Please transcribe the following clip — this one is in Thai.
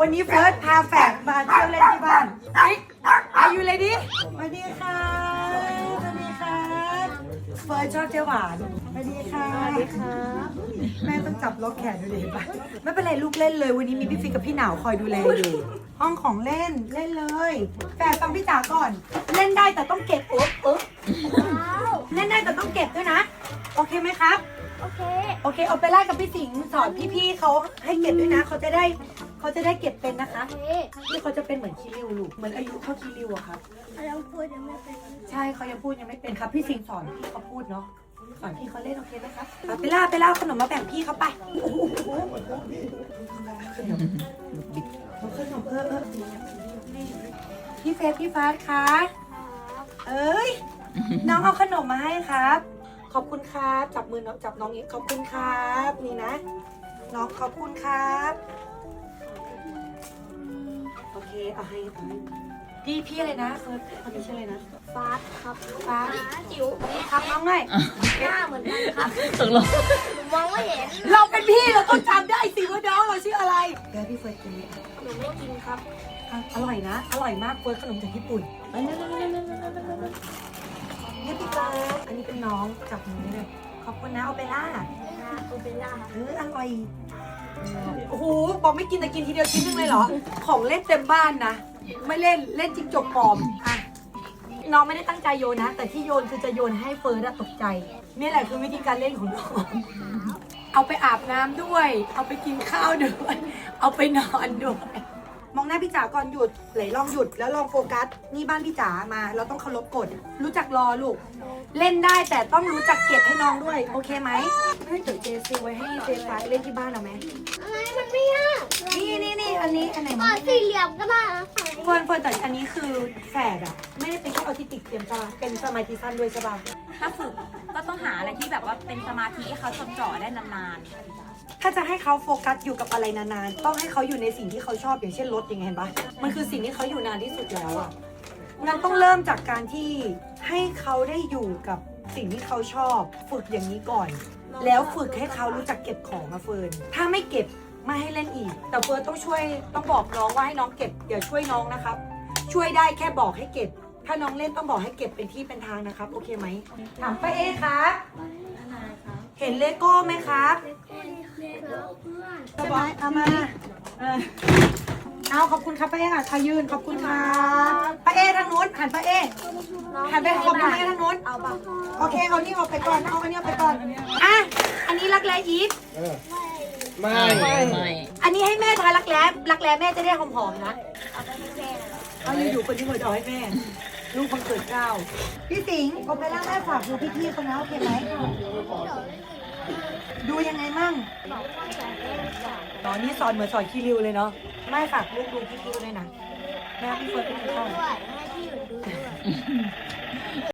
วันนี้เฟิร์สพาแฝดมาเที่ยวเล่นที่บ้านฟิกอายุเลยดิสวัสดีค่ะสวัสดีค่ะเฟิร์สชอบเจ้าหวานสวัสดีค่ะสวัสดีค่ะแม่ต้องจับล็อกแขนดูดิเห็นปะไม่เป็นไรลูกเล่นเลย วันนี้มีพี่ฟิกกับพี่หนาวคอยดูแลอยู่ห้องของเล่นเล่นเลยแฝดฟังพี่จ๋าก่อน เล่นได้แต่ต้องเก็บอุ๊บอุ๊บเล่นได้แต่ต้องเก็บด้วยนะ โอเคไหมครับโอเค โอเค เอาไปไล่กับพี่สิงห์สอนพี่ๆเขาให้เก็บด้วยนะ เขาจะได้ เขาจะได้เก็บเป็นนะคะโอเคนี่เขาจะเป็นเหมือนคิริวลูก เหมือนอายุเท่าคิริวอะครับ เราพูดยังไม่เป็นใช่เขายังพูดยังไม่เป็นครับ พี่สิงห์สอนพี่เขาพูดเนาะ สอนพี่เขาเล่นโอเคไหมครับเอาไปล่าไปล่าเอาขนมมาแบ่งพี่เขาไปโอ้โหขนมเอาขนมเออเออพี่เฟสพี่ฟาสคะเอ้ย น้องเอาขนมมาให้ครับ ขอบคุณครับ จับมือน้องจับน้องนี้ขอบคุณครับ นี่นะ น้องขอบคุณครับโอ เคเอาให้เอาให้พี่พี่อะไรนะเฟิร์สคนนี้ชื่ออะไรนะฟาสครับฟ้าจิ๋วนี่ครับน้องไงหน้าเหมือนกันครับตกลงหนูมองไม่เห็นเราเป็นพี่เราต้องจำได้สิว่าน้องเราชื่ออะไรเดี๋ยวพี่เฟิร์สกินไหมอะหนูไม่กินครับอะอร่อยนะ อร่อยมากเฟิร์สขนมจากญี่ปุ่นนี่พี่กาอันนี้เป็นน้องจับมือเลยขอบคุณนะเอาไปล่าคุณเป็นล่าเอออร่อยโอ้โห บอกไม่กินแต่กินทีเดียวชิ้นหนึงเลยเหรอ ของเล่นเต็มบ้านนะ ไม่เล่นเล่นจิงจกปลอมอะน้องไม่ได้ตั้งใจโยนนะ แต่ที่โยนคือจะโยนให้เฟิร์สอะตกใจ นี่แหละคือวิธีการเล่นของน้อง เอาไปอาบน้ำด้วย เอาไปกินข้าวด้วย เอาไปนอนด้วย มองหน้าพี่จ๋าก่อนหยุดไหลลองหยุดแล้วลองโฟกัส นี่บ้านพี่จ๋ามา เราต้องเคารพกฎรู้จักรอลูก เล่นได้แต่ต้องรู้จักเก็บให้น้องด้วย โอเคไหมให้เดี๋ยวเจซื้อไว้ให้เจฟ้าเล่นที่บ้านเอาไหมอะไรมันไม่ยากนี่นี่นี่อันนี้อันไหนก่มัอนนสี่เหลี่ยมก็ได้นะเฟิร์นเฟิร์นแต่อันนี้คือแฝดอะไม่ได้เป็นแค่ออทิสติกเทียมใช่ปะเป็นสมาธิสั้นด้วยใช่ปะถ้าฝึกก็ต้องหาอะไรที่แบบว่าเป็นสมาธิให้เขาจดจ่อได้นาน ถ้าจะให้เขาโฟกัสอยู่กับอะไรนานๆ ต้องให้เขาอยู่ในสิ่งที่เขาชอบอย่างเช่นรถอย่างเงี้ยเห็นปะมันคือสิ่งที่เขาอยู่นานที่สุดแล้วอะงั้นต้องเริ่มจากการที่ให้เขาได้อยู่กับสิ่งที่เขาชอบ ฝึกอย่างนี้ก่อน แล้วฝึกให้เขารู้จักเก็บของอะเฟิร์นถ้าไม่เก็บไม่ให้เล่นอีก แต่เฟิร์นต้องช่วยต้องบอกน้องว่าให้น้องเก็บอย่าช่วยน้องนะครับ ช่วยได้แค่บอกให้เก็บ ถ้าน้องเล่นต้องบอกให้เก็บเป็นที่เป็นทางนะครับ โอเคไหมถามป้าเอครับเห็นเลโก้ไหมครับเพื่อน ใช่ไหมเอามาเออเอาขอบคุณครับป้าเอค่ะชายืนขอบคุณครับป้าเอทางนู้นหันป้าเอหันไปขอบคุณป้าเอทางนู้นเอาปะโอเคเอานี่ออกไปก่อนเอาอันนี้ออกไปก่อนอะอันนี้รักแร้อีฟไม่ๆไม่ไม่อันนี้ให้แม่ทารักแร้รักแร้แม่จะได้หอมๆนะเอาไปให้แม่นะเอาอยู่ๆคนที่เหมือนเอาให้แม่ลูกคนเกิดเกล้าพี่สิงห์โอเปร่าแม่ฝากดูพี่ๆเขานะโอเคไหมดู ยังไงมั่งตอนนี้สอนเหมือนสอนคีริวเลยเนาะ ไม่ฝากลูกดูคีริวเลยนะแม่พี่เฟิร์สไปกินข้าวด้วยให้พี่หยุดดูด้วย